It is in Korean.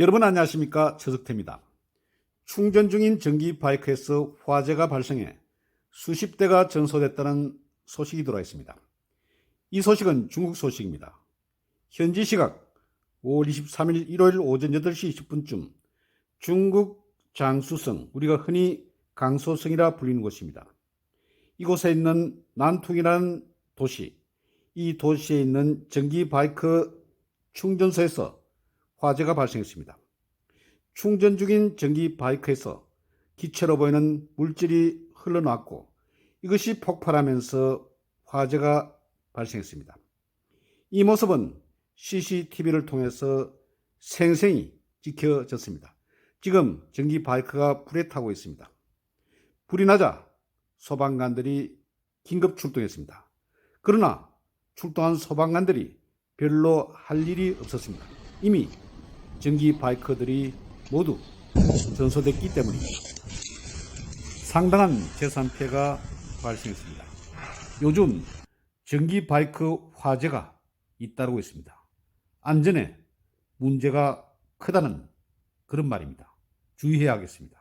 여러분 안녕하십니까 최석태입니다. 충전 중인 전기 바이크에서 화재가 발생해 수십 대가 전소됐다는 소식이 들어와 있습니다. 이 소식은 중국 소식입니다. 현지 시각 5월 23일 일요일 오전 8시 20분쯤 중국 장수성, 우리가 흔히 강소성이라 불리는 곳입니다. 이곳에 있는 난퉁이라는 도시, 이 도시에 있는 전기 바이크 충전소에서 화재가 발생했습니다. 충전 중인 전기 바이크에서 기체로 보이는 물질이 흘러나왔고 이것이 폭발하면서 화재가 발생했습니다. 이 모습은 CCTV를 통해서 생생히 찍혀졌습니다. 지금 전기 바이크가 불에 타고 있습니다. 불이 나자 소방관들이 긴급 출동했습니다. 그러나 출동한 소방관들이 별로 할 일이 없었습니다. 이미 전기 바이크들이 모두 전소됐기 때문입니다. 상당한 재산 피해가 발생했습니다. 요즘 전기 바이크 화재가 잇따르고 있습니다. 안전에 문제가 크다는 그런 말입니다. 주의해야 하겠습니다.